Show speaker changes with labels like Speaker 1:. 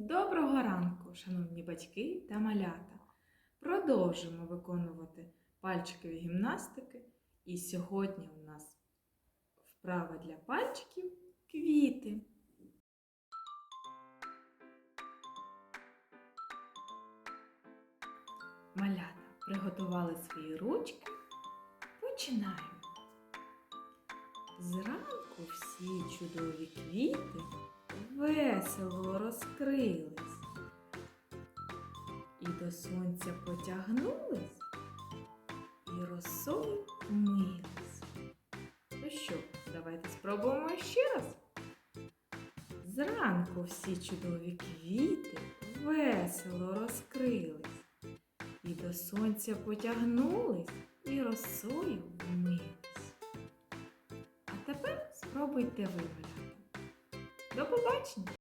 Speaker 1: Доброго ранку, шановні батьки та малята. Продовжимо виконувати пальчикові гімнастики. І сьогодні у нас вправа для пальчиків квіти. Малята приготували свої ручки. Починаємо. Зранку всі чудові квіти весело розкрились і до сонця потягнулись, і росою вмились. Ну що, давайте спробуємо ще раз. Зранку всі чудові квіти весело розкрились, і до сонця потягнулись, і росою вмились. А тепер спробуйте ви, малята. До побачення!